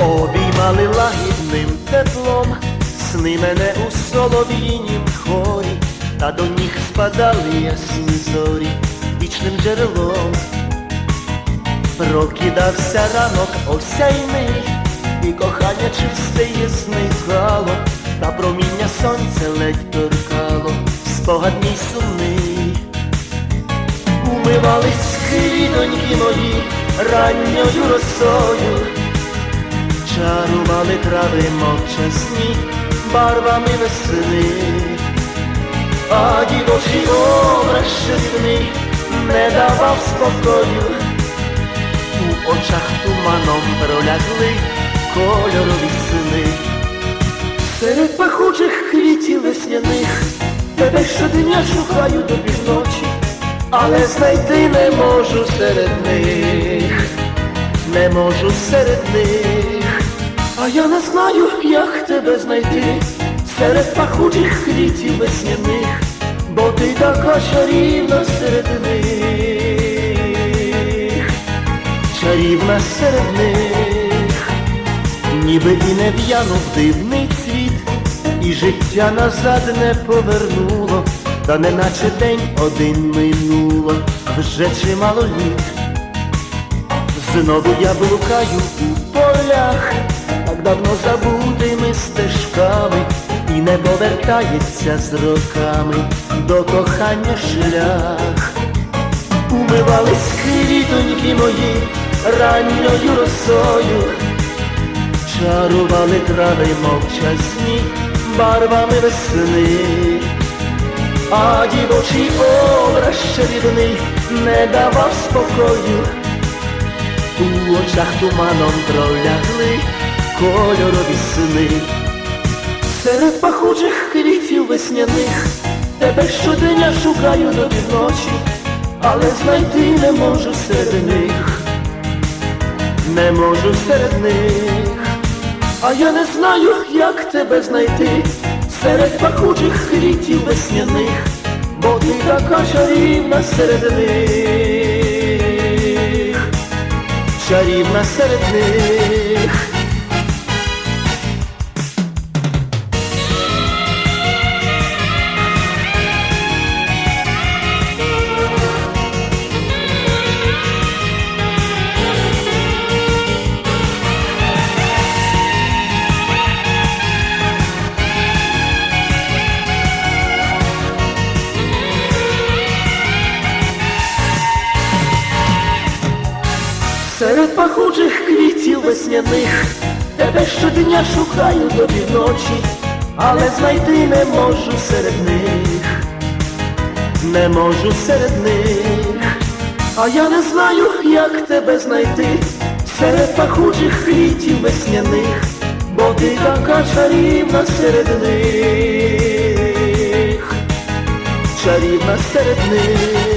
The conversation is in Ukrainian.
Омивали лагідним теплом, сни мене у солов'їнім хорі, та до ніг спадали ясні зорі вічним джерелом. Прокидався ранок осяйний, і кохання чисте і зникало, та проміння сонця ледь торкало, спогад мій сумний. Умивались квітоньки мої ранньою росою, чарували трави мовчасні барвами весни, а дівочий образ щасний не давав спокою, у очах туманом пролягли кольорові сини. Серед пахучих квітів весняних тебе щодня шукаю до півночі, але знайти не можу серед них, не можу серед них, а я не знаю, як тебе знайти. Серед пахучих квітів весняних, бо ти така чарівна серед них, чарівна серед них. Ніби і не в'янув дивний цвіт, і життя назад не повернуло, та неначе день один минуло, вже чимало літ. Знову я блукаю у полях, так давно забутими стежками, і не повертається з роками до кохання шлях. Умивались квітоньки мої ранньою росою, чарували трави мовчасні барвами весни, а дівочий образ чарівний не давав спокою, у очах туманом пролягли кольорові сни. Серед пахучих квітів весняних тебе щодня шукаю до півночі, але знайти не можу серед них не можу серед них, а я не знаю, як тебе знайти серед пахучих квітів весняних, бо ти така чарівна серед них, чарівна серед них. Серед пахучих квітів весняних тебе щодня шукаю до півночі, але знайти не можу серед них, не можу серед них, а я не знаю, як тебе знайти серед пахучих квітів весняних, бо ти така чарівна серед них, чарівна серед них.